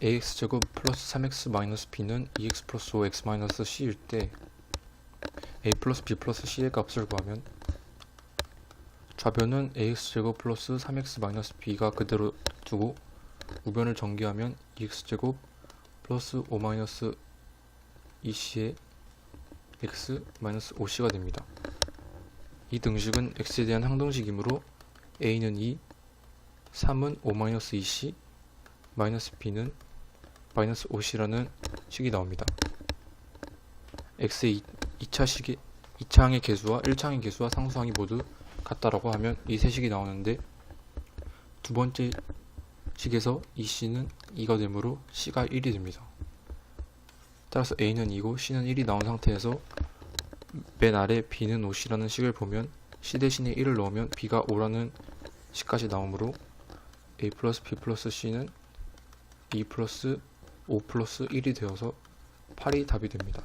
ax제곱 플러스 3x 마이너스 b는 2x 플러스 5x 마이너스 c일 때 a 플러스 b 플러스 c의 값을 구하면 좌변은 ax제곱 플러스 3x 마이너스 b가 그대로 두고 우변을 전개하면 2x제곱 플러스 5 마이너스 2c의 x 마이너스 5c가 됩니다. 이 등식은 x에 대한 항등식이므로 a는 2, 3은 5 마이너스 2c, 마이너스 b는 마이너스 5c라는 식이 나옵니다. x의 2차 식의 2차항의 개수와 1차항의 개수와 상수항이 모두 같다라고 하면 이 세 식이 나오는데 두 번째 식에서 이 c는 2가 되므로 c가 1이 됩니다. 따라서 a는 2고 c는 1이 나온 상태에서 맨 아래 b는 5c라는 식을 보면 c 대신에 1을 넣으면 b가 5라는 식까지 나오므로 a 플러스 b 플러스 c는 2 플러스 5 플러스 1이 되어서 8이 답이 됩니다.